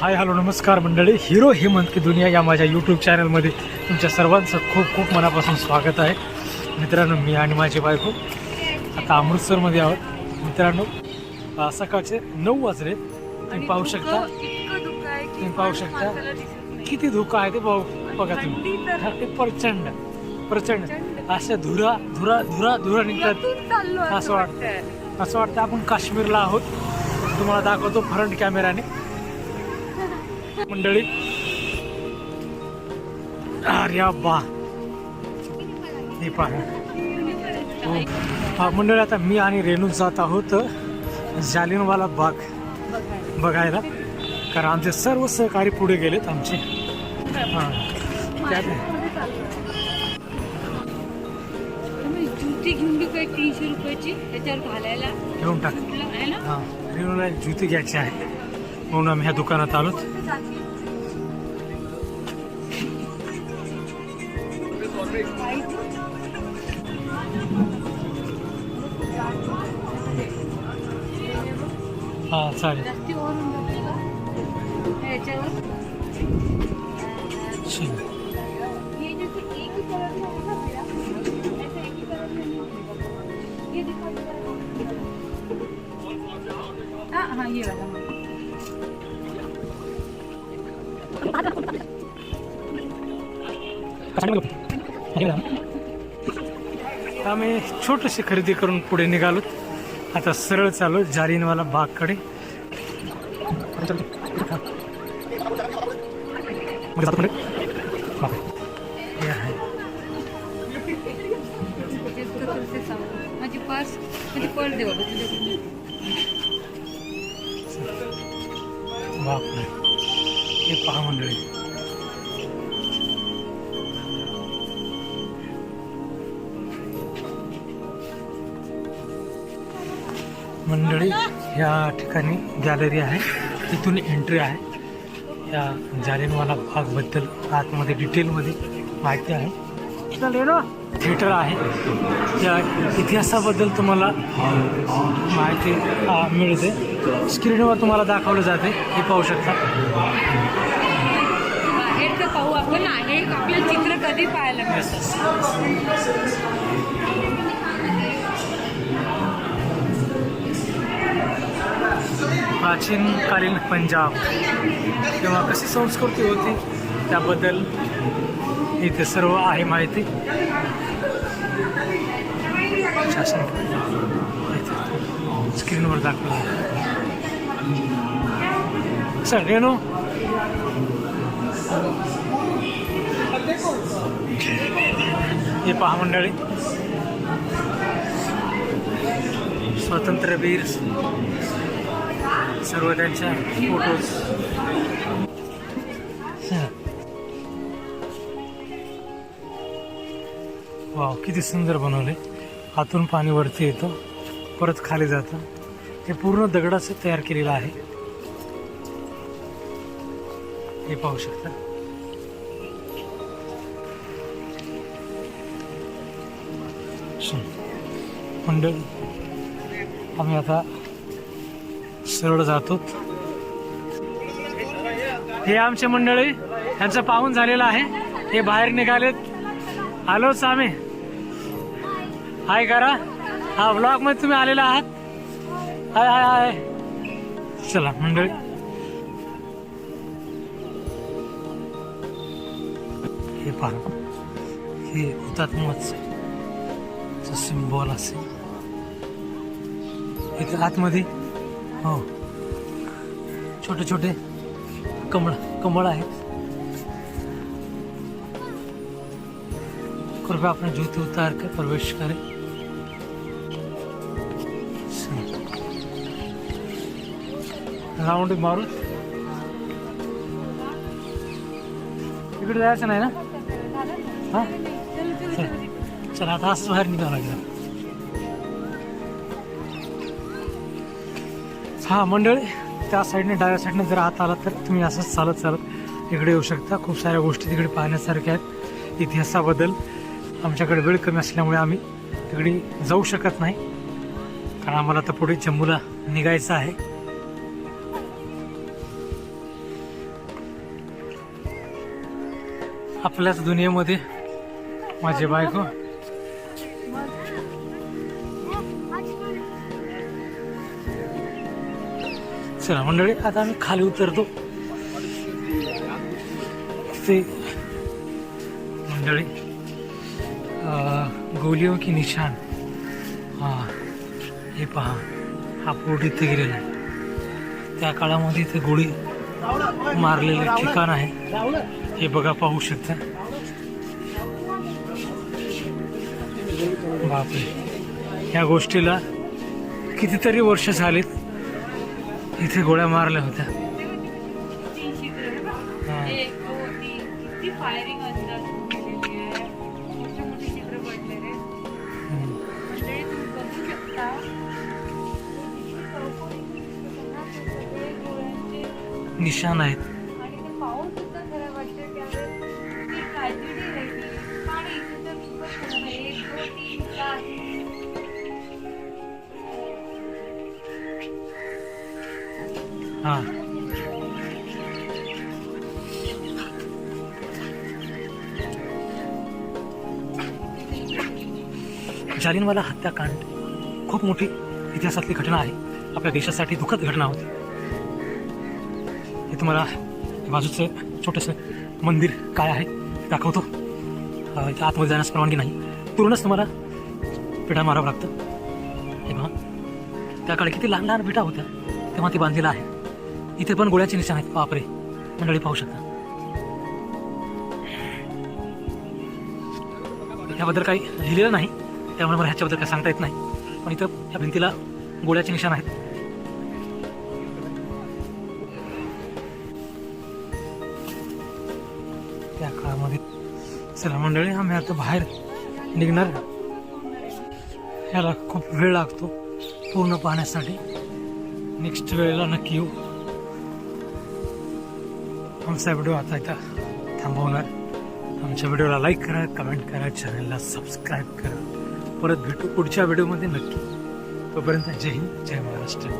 Hi hello नमस्कार मंडळी. Hero Hemant की दुनिया या माझ्या यूट्यूब चॅनलमध्ये तुमच्या सर्वांचं खूप खूप मनापासून स्वागत आहे. मित्रांनो मी आणि माझी बायको आता अमृतसरमध्ये आहोत. मित्रांनो सकाळचे नऊ वाजले. तुम्ही पाहू शकता. तुम्ही पाहू शकता. किती धुकं आहे ते पाहू. बघा तुम्ही. ते प्रचंड प्रचंड. अशा धुरा धुरा धुरा धुरा निघतात. असं वाटतं. असं वाटतं आपण काश्मीरला आहोत. तुम्हाला दाखवतो फ्रंट कॅमेराने मंडळी. अरे बा हे पहा. हो. मंडळी आता मी आणि रेणू जात आहोत जालिनवाला बाग बघायला. कारण आमचे सर्व सहकारी पुढे गेलेत आमचे. हां. घेऊन टाक. हां रेणूला जुती घ्यायची आहे. म्हणून आम्ही ह्या दुकानात आलोत. हां चालेल. ही है ये दिखा दो हाँ हाँ ये वाला आम्ही छोटीशी खरेदी करून पुढे निघालो. आता सरळ चालू जालिनवाला बागकडे. बापरे. हे पहा मंडळी. मंडळी या ठिकाणी गॅलरी आहे. तिथून एंट्री आहे. या जालिनवाला भागबद्दल आतमध्ये डिटेलमध्ये माहिती आहे. थिएटर आहे. या इतिहासाबद्दल तुम्हाला माहिती मिळते. स्क्रीनवर तुम्हाला दाखवलं जाते. हे पाहू शकता. बाहेर तर पाहू आपण. आहे आपलं चित्र कधी पाहायला मिळतं? प्राचीन कालीन पंजाब किंवा कशी संस्कृती होती त्याबद्दल इथे सर्व आहे माहिती. शासन. स्क्रीनवर दाखवलं सर रेणू. हे पहा मंडळी. स्वातंत्र्यवीर सर्व त्यांच्या फोटोज वाव किती सुंदर बनवले. आतून पाणी वरती येतं परत खाली जातं. हे पूर्ण दगडाचं तयार केलेलं आहे. हे पाहू शकता. मंडळ आम्ही आता सरळ जातो हे आमचे मंडळी यांचं पाहून झालेलं आहे. हे बाहेर निघालेत. आलोच आम्ही हाय करा. हा ब्लॉगमध्ये तुम्ही आलेला आहात? हाय हाय हाय. चला मंडळी. हे पहा. हे हुतात्माचं सिम्बॉल असेल. इथे आतमध्ये हो. छोटे छोटे कमळ कमळ आहेत. कृपया अपना जूते उतार कर प्रवेश करें. राऊंड मारून इकडे जायचं नाही ना? हा चल. चला आता असं बाहेर निघावं लागेल. हा मंडळी त्या साईडने डाव्या साईडने जर आत आला तर तुम्ही असंच चालत चालत इकडे येऊ शकता. खूप साऱ्या गोष्टी तिकडे पाहण्यासारख्या आहेत इतिहासाबद्दल. आमच्याकडे वेळ कमी असल्यामुळे आम्ही तिकडे जाऊ शकत नाही. कारण आम्हाला आता पुढे जम्मूला निघायचं आहे. आपल्याच दुनियेमध्ये माझी बायको. चला मंडळी आता आम्ही खाली उतरतो. ते मंडळी अं, की निशान. हा हे पहा हा पोट इथे गेलेला आहे. त्या काळामध्ये इथे गोळी मारलेलं ठिकाण आहे. हे बघा पाहू शकता. बापरे. या गोष्टीला कितीतरी वर्ष झालीत. इथे गोळ्या मारल्या होत्या. तीन. छिद्र जालिनवाला हत्याकांड खूप मोठी इतिहासातली घटना आहे. आपल्या देशासाठी दुःखद घटना होती. हे तुम्हाला बाजूचं छोटंसं मंदिर काय आहे दाखवतो. इथं आतमध्ये जाण्यास परवानगी नाही. पूर्णच तुम्हाला पिढा मारावं लागतं. हे पहा त्या काळी किती लहान लहान विटा होत्या तेव्हा ते बांधलेलं आहे. इथे पण गोळ्याचे निशाण आहेत. बापरे. मंडळी पाहू शकता. याबद्दल काही लिहिलेलं नाही. त्यामुळे मला ह्याच्याबद्दल काय सांगता येत नाही. पण इथं या भिंतीला गोळ्याचे निशाण आहेत. त्या काळामध्ये चला मंडळी आम्ही आता बाहेर निघणार. याला खूप वेळ लागतो पूर्ण पाहण्यासाठी. नेक्स्ट वेळेला नक्की येऊ. आमचा व्हिडिओ आता इथं थांबवणार. आमच्या व्हिडिओला लाईक करा कमेंट करा चॅनलला सबस्क्राईब करा. परत भेटू पुढच्या व्हिडिओमध्ये नक्की. तोपर्यंत जय हिंद जय महाराष्ट्र.